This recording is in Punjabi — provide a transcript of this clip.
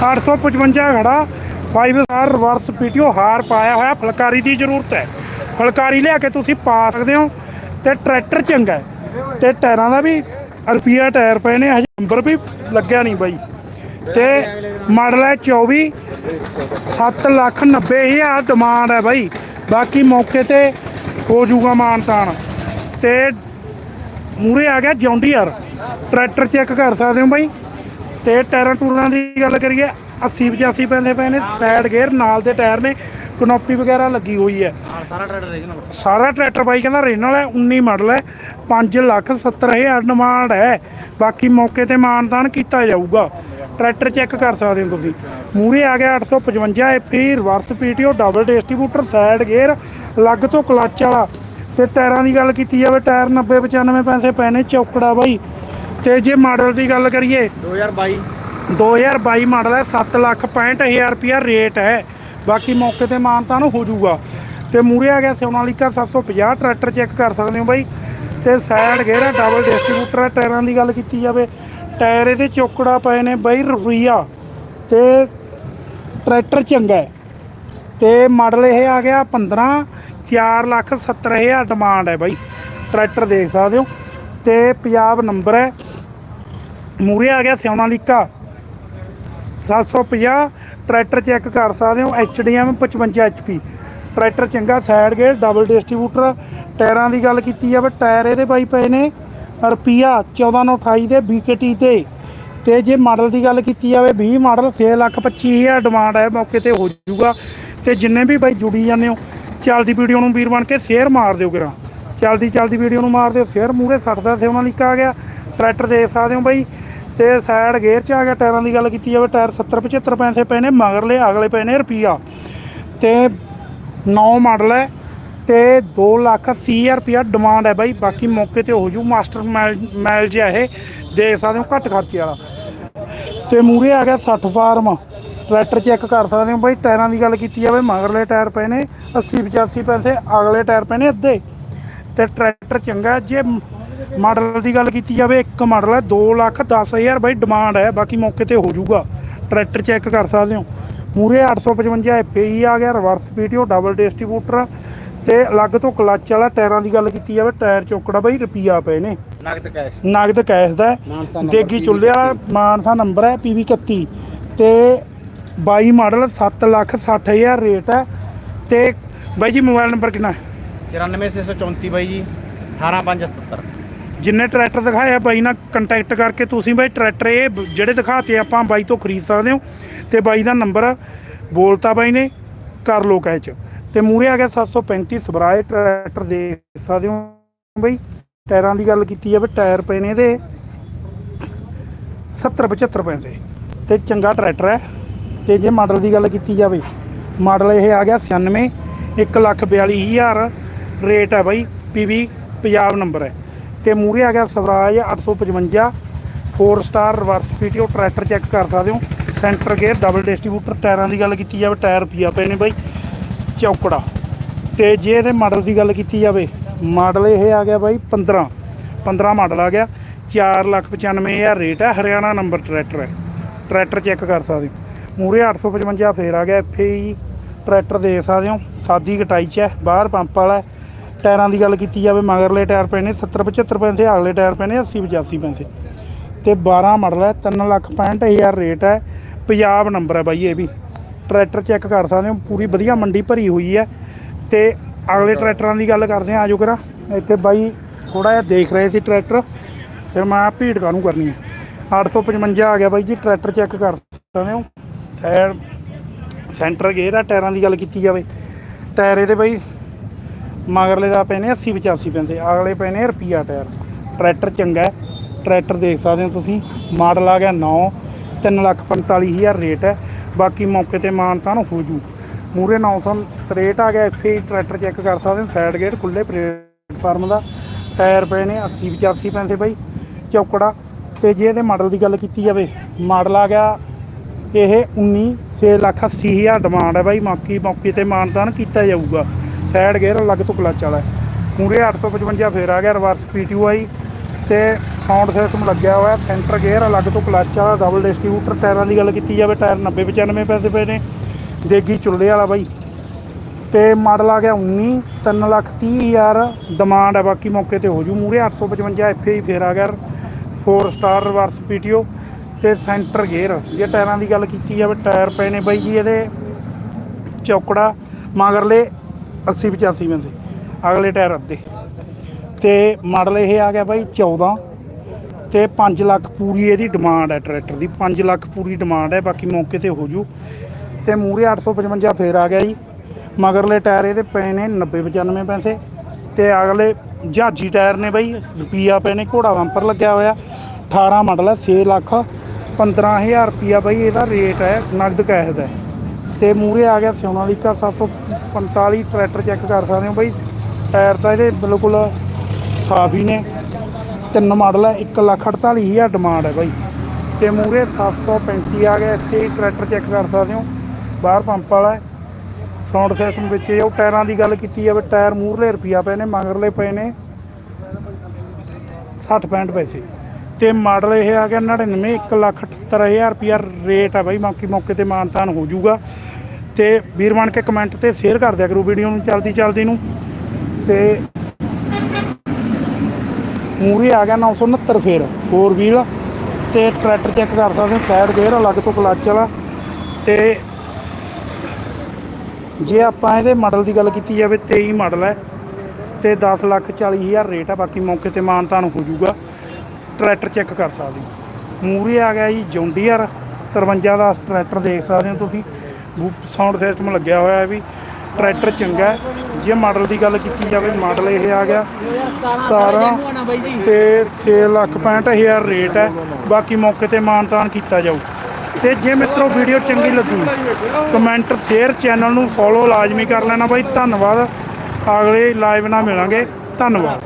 855 ਖੜਾ। 5 ਸਟਾਰ ਰਿਵਰਸ ਪੀਟੀਓ ਹਾਰ ਪਾਇਆ ਹੋਇਆ। ਫਲਕਾਰੀ ਦੀ ਜ਼ਰੂਰਤ ਹੈ। ਫਲਕਾਰੀ ਲਿਆ ਕੇ ਤੁਸੀਂ ਪਾ ਸਕਦੇ ਹੋ ਤੇ ਟਰੈਕਟਰ ਚੰਗਾ ਹੈ। ਤੇ ਟਾਇਰਾਂ ਦਾ ਵੀ ਰੁਪਿਆ ਟਾਇਰ ਪਏ ਨੇ। ਹਜੇ ਨੰਬਰ ਵੀ ਲੱਗਿਆ ਨਹੀਂ ਬਾਈ। ਤੇ ਮਾਡਲ ਹੈ 24 7 ਲੱਖ 90 ਹਜ਼ਾਰ ਡਿਮਾਂਡ ਹੈ ਬਾਈ। ਬਾਕੀ ਮੌਕੇ ਤੇ ਹੋ ਜਾਊਗਾ ਮਾਨਤਾਨ ਤੇ ਮੂਰੇ ਆ ਗਿਆ ਜੌਂਡੀਅਰ ਟਰੈਕਟਰ ਚੈੱਕ ਕਰ ਸਕਦੇ ਹੋ ਬਾਈ। ਤੇ ਟਾਇਰਾਂ ਟੂਰਾਂ ਦੀ ਗੱਲ ਕਰੀਏ 80 85 ਪੈਂਦੇ ਪਏ ਨੇ ਸਾਈਡ ਗੇਅਰ ਨਾਲ ਦੇ ਟਾਇਰ ਨੇ ਕਨੋਪੀ ਵਗੈਰਾ ਲੱਗੀ ਹੋਈ ਹੈ। ਸਾਰਾ ਟਰੈਕਟਰ ਰੀਜਨਲ ਸਾਰਾ ਟਰੈਕਟਰ ਬਾਈ ਕਹਿੰਦਾ ਰੀਨਲ ਹੈ 19 ਮਾਡਲ ਹੈ 5 ਲੱਖ 70 ਹਜ਼ਾਰ ਡਿਮਾਂਡ ਹੈ ਬਾਕੀ ਮੌਕੇ ਤੇ ਮਾਨਤਾਨ ਕੀਤਾ ਜਾਊਗਾ। ਟਰੈਕਟਰ ਚੈੱਕ ਕਰ ਸਕਦੇ ਹੋ ਤੁਸੀਂ। ਮੂਰੇ ਆ ਗਿਆ 855 ਐਫੀ reverse PTO double distributor side gear ਲੱਗ ਤੋਂ ਕਲੱਚ ਵਾਲਾ। ਤੇ ਟਾਇਰਾਂ ਦੀ ਗੱਲ ਕੀਤੀ ਜਾਵੇ ਟਾਇਰ 90 95 ਪੈਸੇ ਨੇ ਚੌਕੜਾ ਬਾਈ। ਤੇ ਜੇ ਮਾਡਲ ਦੀ ਗੱਲ ਕਰੀਏ 2022 2022 ਮਾਡਲ ਹੈ 7 ਲੱਖ 65000 ਰੁਪਿਆ ਰੇਟ ਹੈ। ਬਾਕੀ ਮੌਕੇ ਤੇ ਮਾਨਤਾ ਨੂੰ ਹੋ ਜਾਊਗਾ। ਤੇ ਮੂਰੇ ਆ ਗਿਆ ਸੋਨਾਲੀਕਾ 750 ਟਰੈਕਟਰ ਚੈੱਕ ਕਰ ਸਕਦੇ ਹੋ ਬਾਈ। ਤੇ ਸਾਈਡ ਗੇਅਰ ਡਬਲ ਡਿਸਟ੍ਰੀਬਿਊਟਰ ਹੈ ਟਾਇਰਾਂ ਦੀ ਗੱਲ ਕੀਤੀ ਜਾਵੇ। ਟਾਇਰ ਇਹਦੇ ਚੌਕੜਾ ਪਏ ਨੇ ਬਾਈ ਰੁਪਈਆ। ਤੇ ਟਰੈਕਟਰ ਚੰਗਾ ਹੈ। ਤੇ ਮਾਡਲ ਇਹ ਆ ਗਿਆ 15 4 ਲੱਖ 70 ਹਜ਼ਾਰ ਡਿਮਾਂਡ ਹੈ ਬਾਈ। ਟਰੈਕਟਰ ਦੇਖ ਸਕਦੇ ਹੋ। ਤੇ ਪੰਜਾਬ ਨੰਬਰ ਹੈ ਮੂਰੇ ਆ ਗਿਆ ਸੋਨਾਲੀਕਾ 750 ਟਰੈਕਟਰ ਚੈੱਕ ਕਰ ਸਕਦੇ ਹੋ HDM 55 HP ਟਰੈਕਟਰ ਚੰਗਾ, ਸਾਈਡ ਗੇਅਰ, ਡਬਲ ਡਿਸਟ੍ਰੀਬਿਊਟਰ। ਟਾਇਰਾਂ ਦੀ ਗੱਲ ਕੀਤੀ ਜਾਵੇ, ਟਾਇਰ ਇਹਦੇ ਬਾਈ ਪਏ ਨੇ ਰੁਪਿਆ 1428 ਦੇ BKT ਤੇ। ਤੇ ਜੇ ਮਾਡਲ ਦੀ ਗੱਲ ਕੀਤੀ ਜਾਵੇ 20 ਮਾਡਲ 6 ਲੱਖ 25 ਹਜ਼ਾਰ ਡਿਮਾਂਡ ਹੈ, ਮੌਕੇ ਤੇ ਹੋ ਜਾਊਗਾ। ਤੇ ਜਿੰਨੇ ਵੀ ਬਾਈ ਜੁੜੀ ਜਾਂਦੇ ਹੋ, ਚੱਲਦੀ ਵੀਡੀਓ ਨੂੰ ਵੀਰ ਬਣ ਕੇ ਸ਼ੇਅਰ ਮਾਰ ਦਿਓ ਕਿਰਾ ਚੱਲਦੀ ਚੱਲਦੀ ਵੀਡੀਓ ਨੂੰ ਮਾਰ ਦਿਓ, ਸ਼ੇਅਰ ਮੂਰੇ 60 ਦਾ ਸੇਵਨਾ ਲਿਖਾ ਆ ਗਿਆ। ਟਰੈਕਟਰ ਦੇਖ ਸਕਦੇ ਹੋ ਬਾਈ ਤੇ ਸਾਈਡ ਗੇਅਰ ਚ ਆ ਗਿਆ, ਟਾਇਰਾਂ ਦੀ ਗੱਲ ਕੀਤੀ ਜਾਵੇ, ਟਾਇਰ 70 75 ਪੈਸੇ ਪਏ ਨੇ ਮਗਰਲੇ ਅਗਲੇ ਪਏ ਨੇ ਰੁਪਿਆ ਤੇ 9 ਮਾਡਲ ਹੈ ਤੇ 2 ਲੱਖ 80 ਹਜ਼ਾਰ ਰੁਪਿਆ ਡਿਮਾਂਡ ਹੈ ਬਾਈ, ਬਾਕੀ ਮੌਕੇ ਤੇ ਹੋ ਜੂ ਮਾਸਟਰ ਮੈਲ ਮੈਲ ਜਿਹਾ ਇਹ, ਦੇਖ ਸਕਦੇ ਹੋ ਘੱਟ ਖਰਚੇ ਵਾਲਾ। ਤੇ ਮੂਰੇ ਆ ਗਿਆ 60 ਫਾਰਮ ਟਰੈਕਟਰ ਚੈੱਕ ਕਰ ਸਕਦੇ ਹੋ ਬਾਈ, ਟਾਇਰਾਂ ਦੀ ਗੱਲ ਕੀਤੀ ਜਾਵੇ ਮਗਰਲੇ ਟਾਇਰ ਪਏ ਨੇ 80 85 ਪੈਸੇ, ਅਗਲੇ ਟਾਇਰ ਪਏ ਨੇ ਅੱਧੇ। ਤੇ ਟਰੈਕਟਰ ਚੰਗਾ, ਜੇ ਮਾਡਲ ਦੀ ਗੱਲ ਕੀਤੀ ਜਾਵੇ ਇੱਕ ਮਾਡਲ ਹੈ 2 ਲੱਖ 10 ਹਜ਼ਾਰ ਬਾਈ ਡਿਮਾਂਡ ਹੈ ਬਾਕੀ ਮੌਕੇ ਤੇ ਹੋ ਜਾਊਗਾ। ਟਰੈਕਟਰ ਚੈੱਕ ਕਰ ਸਕਦੇ ਹੋ। ਮੂਰੇ 855 ਐਫਈ ਆ ਗਿਆ ਰਿਵਰਸ ਪੀਟੀਓ ਡਬਲ ਡਿਸਟ੍ਰੀਬਿਊਟਰ ਤੇ ਅਲੱਗ ਤੋਂ ਕਲੱਚ ਵਾਲਾ ਟਾਇਰਾਂ ਦੀ ਗੱਲ ਕੀਤੀ ਜਾਵੇ ਟਾਇਰ ਚੌਕੜਾ ਬਾਈ ਰੁਪਈਆ ਪਏ ਨੇ ਨਗਦ ਕੈਸ਼ ਨਗਦ ਕੈਸ਼ ਦਾ ਦੇਗੀ ਵਾਲਾ ਮਾਨਸਾ ਨੰਬਰ ਹੈ PV 31 ਤੇ 22 ਮਾਡਲ 7 ਲੱਖ 60 ਹਜ਼ਾਰ ਰੇਟ ਹੈ। ਤੇ ਬਾਈ ਜੀ ਮੋਬਾਈਲ ਨੰਬਰ ਕਿੰਨਾ ਹੈ? 94634 ਬਾਈ ਜੀ 18577 ਜਿੰਨੇ ਟਰੈਕਟਰ ਦਿਖਾਏ ਆ ਬਾਈ ਨਾਲ ਕੰਟੈਕਟ ਕਰਕੇ ਤੁਸੀਂ ਬਾਈ ਟਰੈਕਟਰ ਇਹ ਜਿਹੜੇ ਦਿਖਾਤੇ ਆਪਾਂ ਬਾਈ ਤੋਂ ਖਰੀਦ ਸਕਦੇ ਹੋ। ਤੇ ਬਾਈ ਦਾ ਨੰਬਰ ਬੋਲਤਾ ਬਾਈ ਨੇ, ਕਰ ਲੋ ਕੈਚ। ਤੇ ਮੂਰੇ ਆ ਗਿਆ 735 ਸਬਰਾਏ ਟਰੈਕਟਰ ਦੇਖ ਸਕਦੇ ਹੋ ਬਾਈ। ਟਾਇਰਾਂ ਦੀ ਗੱਲ ਕੀਤੀ ਜਾਵੇ, ਟਾਇਰ ਪਏ ਨੇ ਇਹਦੇ। 70 75 ਪੈਸੇ ਤੇ ਚੰਗਾ ਟਰੈਕਟਰ ਹੈ। ਤੇ ਜੇ ਮਾਡਲ ਦੀ ਗੱਲ ਕੀਤੀ ਜਾਵੇ, ਮਾਡਲ ਇਹ ਆ ਗਿਆ 96 1 ਲੱਖ 42 ਹਜ਼ਾਰ। ਰੇਟ ਹੈ ਬਾਈ ਪੀਵੀ ਪੰਜਾਬ ਨੰਬਰ ਹੈ। ਤੇ ਮੂਰੇ ਆ ਗਿਆ Swaraj 855 4 star reverse PTO tractor check ਕਰ ਸਕਦੇ ਹੋ। ਸੈਂਟਰ ਗੇਅਰ ਡਬਲ ਡਿਸਟ੍ਰੀਬਿਊਟਰ ਟਾਇਰਾਂ ਦੀ ਗੱਲ ਕੀਤੀ ਜਾਵੇ ਟਾਇਰ ਪੀਆ ਪਏ ਨੇ ਬਾਈ, ਚੌਕੜਾ। ਤੇ ਜੇ ਇਹਦੇ ਮਾਡਲ ਦੀ ਗੱਲ ਕੀਤੀ ਜਾਵੇ ਮਾਡਲ ਇਹ ਆ ਗਿਆ ਬਾਈ 15 15 ਮਾਡਲ ਆ ਗਿਆ 495000 ਰੇਟ ਹੈ ਹਰਿਆਣਾ ਨੰਬਰ ਟਰੈਕਟਰ ਹੈ। ਟਰੈਕਟਰ ਚੈੱਕ ਕਰ ਸਕਦੇ ਹੋ। ਮੂਰੇ 855 ਫੇਰ ਆ ਗਿਆ ਐਫਈ ਟਰੈਕਟਰ ਦੇਖ ਸਕਦੇ ਹੋ, ਸਾਦੀ ਕਟਾਈ ਚ ਹੈ, ਬਾਹਰ ਪੰਪ ਵਾਲਾ ਟਾਇਰਾਂ ਦੀ ਗੱਲ ਕੀਤੀ ਜਾਵੇ, ਮਗਰਲੇ ਟਾਇਰ ਪਏ ਨੇ 70 75 ਪੈਸੇ ਅਗਲੇ ਟਾਇਰ ਪਏ ਨੇ 80 85 ਪੈਸੇ ਤੇ 12 ਮਾਡਲ ਹੈ 3 ਲੱਖ 65000 ਰੇਟ ਹੈ, ਪੰਜਾਬ ਨੰਬਰ ਹੈ ਬਾਈ ਇਹ ਵੀ। ਟਰੈਕਟਰ ਚੈੱਕ ਕਰ ਸਕਦੇ ਹੋ, ਪੂਰੀ ਵਧੀਆ ਮੰਡੀ ਭਰੀ ਹੋਈ ਹੈ। ਤੇ ਅਗਲੇ ਟਰੈਕਟਰਾਂ ਦੀ ਗੱਲ ਕਰਦੇ ਹਾਂ, ਆਜੋ ਕਰਾ। ਇੱਥੇ ਬਾਈ ਥੋੜਾ ਜਿਹਾ ਦੇਖ ਰਹੇ ਸੀ ਟਰੈਕਟਰ, ਫਿਰ ਮੈਂ ਭੀੜ ਕਾਹਨੂੰ ਕਰਨੀ ਹੈ? 855 ਆ ਗਿਆ ਬਾਈ ਜੀ, ਟਰੈਕਟਰ ਚੈੱਕ ਕਰ ਸਕਦੇ ਹੋ। ਸਾਈਡ ਸੈਂਟਰ ਗੇਅਰ ਆ ਟਾਇਰਾਂ ਦੀ ਗੱਲ ਕੀਤੀ ਜਾਵੇ। ਟਾਇਰ ਇਹਦੇ ਬਾਈ ਮਗਰਲੇ ਦਾ ਪਏ ਨੇ 80 85 ਪੈਸੇ ਅਗਲੇ ਪਏ ਨੇ ਰੁਪਈਆ ਟਾਇਰ। ਟਰੈਕਟਰ ਚੰਗਾ ਟਰੈਕਟਰ ਦੇਖ ਸਕਦੇ ਹੋ ਤੁਸੀਂ, ਮਾਡਲ ਆ ਗਿਆ 9 3 ਲੱਖ 45000 ਰੇਟ ਹੈ, ਬਾਕੀ ਮੌਕੇ ਤੇ ਮਾਨਤਾ ਨੂੰ ਹੋ ਜੂ। ਮੂਰੇ 963 ਆ ਗਿਆ ਐਫਏ ਟਰੈਕਟਰ ਚੈੱਕ ਕਰ ਸਕਦੇ ਹੋ ਸਾਈਡ ਗੇਟ ਖੁੱਲੇ ਪਲੇਟਫਾਰਮ ਦਾ। ਟਾਇਰ ਪਏ ਨੇ 80 85 ਪੈਸੇ ਬਾਈ, ਚੌਕੜਾ। ਤੇ ਜੇ ਇਹਦੇ ਮਾਡਲ ਦੀ ਗੱਲ ਕੀਤੀ ਜਾਵੇ, ਮਾਡਲ ਆ ਗਿਆ, ਇਹ 19 6 ਲੱਖ 80 ਹਜ਼ਾਰ ਡਿਮਾਂਡ ਹੈ ਬਾਈ ਮਾਕੀ ਮੌਕੇ ਤੇ ਮਾਨਤਾਨ ਕੀਤਾ ਜਾਊਗਾ। ਸਾਈਡ ਗੇਅਰ ਅਲੱਗ ਤੋਂ ਕਲਚ ਵਾਲਾ ਹੈ। ਮੂਰੇ 855 ਫੇਰ ਆ ਗਿਆ ਰਿਵਰਸ ਪੀਟੀਆਈ ਤੇ ਸਾਊਂਡ ਸਿਸਟਮ ਲੱਗਿਆ ਹੋਇਆ, ਸੈਂਟਰ ਗੇਅਰ ਅਲੱਗ ਤੋਂ ਕਲੱਚ ਵਾਲਾ ਡਬਲ ਡਿਸਟ੍ਰੀਬਿਊਟਰ ਟਾਇਰਾਂ ਦੀ ਗੱਲ ਕੀਤੀ ਜਾਵੇ, ਟਾਇਰ 90 95 ਪੈਸੇ ਪਏ ਨੇ, ਦੇਗੀ ਚੁੱਲ੍ਹੇ ਵਾਲਾ ਬਾਈ ਤੇ ਮਾਡਲ ਆ ਗਿਆ 19 3 ਲੱਖ 30 ਹਜ਼ਾਰ ਡਿਮਾਂਡ ਹੈ ਬਾਕੀ ਮੌਕੇ ਤੇ ਹੋ ਜੂ ਮੂਰੇ 855 ਐਫ ਆਈ ਫੇਰ ਆ ਗਿਆ 4 ਸਟਾਰ ਰਿਵਰਸ ਪੀਟੀਓ ਤੇ ਸੈਂਟਰ ਗੇਅਰ, ਜੇ ਟਾਇਰਾਂ ਦੀ ਗੱਲ ਕੀਤੀ ਜਾਵੇ, ਟਾਇਰ ਪਏ ਨੇ ਬਾਈ ਜੀ ਇਹਦੇ, ਚੌਕੜਾ, ਮਗਰਲੇ 80 85 ਬੰਦੇ ਅਗਲੇ ਟਾਇਰ ਅੱਧੇ। ਤੇ ਮਾਡਲ ਇਹ ਆ ਗਿਆ ਬਾਈ 14 ਤੇ 5 ਲੱਖ ਪੂਰੀ ਇਹਦੀ ਡਿਮਾਂਡ ਹੈ ਟਰੈਕਟਰ ਦੀ। 5 ਲੱਖ ਪੂਰੀ ਡਿਮਾਂਡ ਹੈ, ਬਾਕੀ ਮੌਕੇ ਤੇ ਹੋ ਜੂ ਤੇ ਮੂਰੇ 855 ਫੇਰ ਆ ਗਿਆ ਜੀ। ਮਗਰਲੇ ਟਾਇਰ ਇਹਦੇ ਪਏ ਨੇ 90 95 ਪੈਸੇ। ਤੇ ਅਗਲੇ ਜਹਾਜੀ ਟਾਇਰ ਨੇ ਬਾਈ, ਰੁਪਈਆ ਪਏ ਨੇ, ਘੋੜਾ ਬੰਪਰ ਲੱਗਿਆ ਹੋਇਆ। 18 ਮਾਡਲ ਹੈ 6 ਲੱਖ 15000 ਰੁਪਈਆ ਬਾਈ ਇਹਦਾ ਰੇਟ ਹੈ, ਨਗਦ ਕੈਸ਼ ਦਾ। ਤੇ ਮੂਰੇ ਆ ਗਿਆ ਸੋਨਾਲੀਕਾ 745 ਟਰੈਕਟਰ ਚੈੱਕ ਕਰ ਸਕਦੇ ਹੋ ਬਾਈ। ਟਾਇਰ ਤਾਂ ਇਹਦੇ ਬਿਲਕੁਲ ਸਾਫ਼ ਹੀ ਨੇ। ਤਿੰਨ ਮਾਡਲ ਹੈ 148000 ਡਿਮਾਂਡ ਹੈ ਬਾਈ। ਤੇ ਮੂਰੇ 735 ਆ ਗਿਆ, ਇੱਥੇ ਟਰੈਕਟਰ ਚੈੱਕ ਕਰ ਸਕਦੇ ਹੋ। ਬਾਹਰ ਪੰਪ ਵਾਲਾ ਹੈ। ਸਾਊਂਡ ਸਿਸਟਮ ਵਿੱਚ ਇਹ ਉਹ ਟਾਇਰਾਂ ਦੀ ਗੱਲ ਕੀਤੀ ਜਾਵੇ, ਟਾਇਰ ਮੂਰਲੇ ਰੁਪਈਆ ਪਏ ਨੇ, ਮਗਰਲੇ ਪਏ ਨੇ। 60 65 ਪੈਸੇ। ਤੇ ਮਾਡਲ ਇਹ ਆ ਗਿਆ 99 178000 ਰੁਪਿਆ ਰੇਟ ਆ ਬਾਈ। ਬਾਕੀ ਮੌਕੇ ਤੇ ਮਾਨਤਾਨ ਹੋ ਜਾਊਗਾ। ਤੇ ਵੀਰ ਬਣ ਕੇ ਕਮੈਂਟ ਤੇ ਸ਼ੇਅਰ ਕਰ ਦਿਆ ਕਰੋ ਵੀਡੀਓ ਨੂੰ ਚਲਦੀ ਚਲਦੀ ਨੂੰ। ਤੇ ਮੂਰੇ ਆ ਗਿਆ 969 ਫੇਰ 4 ਵੀਲ ਤੇ ਟਰੈਕਟਰ ਚੈੱਕ ਕਰ ਸਕਦੇ ਸਾਈਡ ਗੇਅਰ ਅਲੱਗ ਤੋਂ ਕਲੱਚ ਵਾਲਾ। ਤੇ ਜੇ ਆਪਾਂ ਇਹਦੇ ਮਾਡਲ ਦੀ ਗੱਲ ਕੀਤੀ ਜਾਵੇ 23 ਮਾਡਲ ਹੈ ਤੇ 10 ਲੱਖ 40 ਹਜ਼ਾਰ ਰੇਟ ਆ। ਬਾਕੀ ਮੌਕੇ ਤੇ ਮਾਨਤਾਨ ਹੋ ਜਾਊਗਾ। ਟਰੈਕਟਰ ਚੈੱਕ ਕਰ ਸਕਦੇ ਹੋ। ਮੂਰੇ ਆ ਗਿਆ ਜੀ ਜੌਂਡੀਅਰ 53 ਦਾ ਟਰੈਕਟਰ ਦੇਖ ਸਕਦੇ ਹੋ ਤੁਸੀਂ। ਸਾਊਂਡ ਸਿਸਟਮ ਲੱਗਿਆ ਹੋਇਆ ਹੈ ਵੀ। ਟਰੈਕਟਰ ਚੰਗਾ ਜੇ ਮਾਡਲ ਦੀ ਗੱਲ ਕੀਤੀ ਜਾਵੇ, ਮਾਡਲ ਇਹ ਆ ਗਿਆ। 17 ਤੇ 6 ਲੱਖ 65 ਹਜ਼ਾਰ ਰੇਟ ਹੈ। ਬਾਕੀ ਮੌਕੇ ਤੇ ਮਾਨਤਾਨ ਕੀਤਾ ਜਾਊ। ਤੇ ਜੇ ਮਿੱਤਰੋ ਵੀਡੀਓ ਚੰਗੀ ਲੱਗੀ ਕਮੈਂਟ ਸ਼ੇਅਰ ਚੈਨਲ ਨੂੰ ਫੋਲੋ ਲਾਜ਼ਮੀ ਕਰ ਲੈਣਾ ਬਾਈ। ਧੰਨਵਾਦ। ਅਗਲੇ ਲਾਈਵ ਨਾਲ ਮਿਲਾਂਗੇ। ਧੰਨਵਾਦ।